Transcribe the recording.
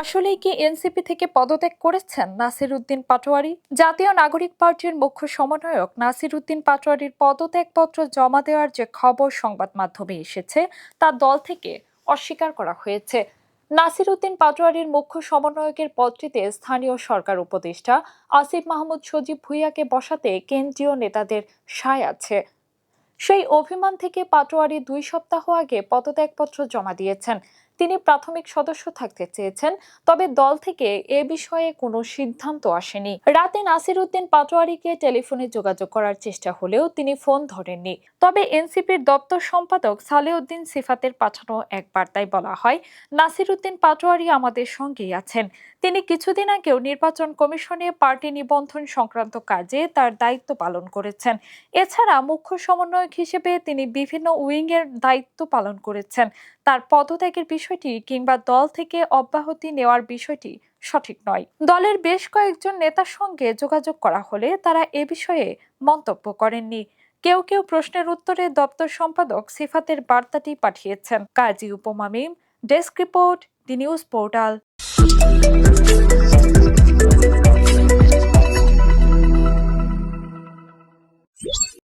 আসলেই কি এনসিপি থেকে পদত্যাগ করেছেন নাসির উদ্দিন পাটোয়ারি? জাতীয় নাগরিক পার্টির মুখ্য সমন্বয়ক নাসির উদ্দিন পাটোয়ারির পদত্যাগপত্র জমা দেওয়ার যে খবর সংবাদ মাধ্যমে এসেছে, তা দল থেকে অস্বীকার করা হয়েছে। নাসির উদ্দিন পাটোয়ারির মুখ্য সমন্বয়কের পদটিতে স্থানীয় সরকার উপদেষ্টা আসিফ মাহমুদ সজীব ভুইয়াকে বসাতে কেন্দ্রীয় নেতাদের সায় আছে। সেই অভিমান থেকে পাটোয়ারি দুই সপ্তাহ আগে পদত্যাগপত্র জমা দিয়েছেন। তিনি প্রাথমিক সদস্য থাকতে চেয়েছেন, তবে দল থেকে এ বিষয়ে কোনো সিদ্ধান্ত আসেনি। রাতে নাসির উদ্দিন পাটোয়ারিকে টেলিফোনে যোগাযোগ করার চেষ্টা হলেও তিনি ফোন ধরেননি। তবে এনসিপির দপ্তর সম্পাদক সালেউদ্দিন সিফাতের পাঠানো এক বার্তায় বলা হয় নাসির উদ্দিন পাটোয়ারি আমাদের সঙ্গেই আছেন। তিনি কিছুদিন আগেও নির্বাচন কমিশনে পার্টি নিবন্ধন সংক্রান্ত কাজে তার দায়িত্ব পালন করেছেন। এছাড়া মুখ্য সমন্বয়ক হিসেবে তিনি বিভিন্ন উইংয়ের দায়িত্ব পালন করেছেন। তার পদত্যাগের বিষয়টি কিংবা দল থেকে অব্যাহতি নেওয়ার বিষয়টি সঠিক নয়। দলের বেশ কয়েকজন নেতার সঙ্গে যোগাযোগ করা হলে তারা এ বিষয়ে মন্তব্য করেননি। কেউ কেউ প্রশ্নের উত্তরে দপ্তর সম্পাদক সিফাতের বার্তাটি পাঠিয়েছেন। Kazi উপমামিম desk report, the news portal.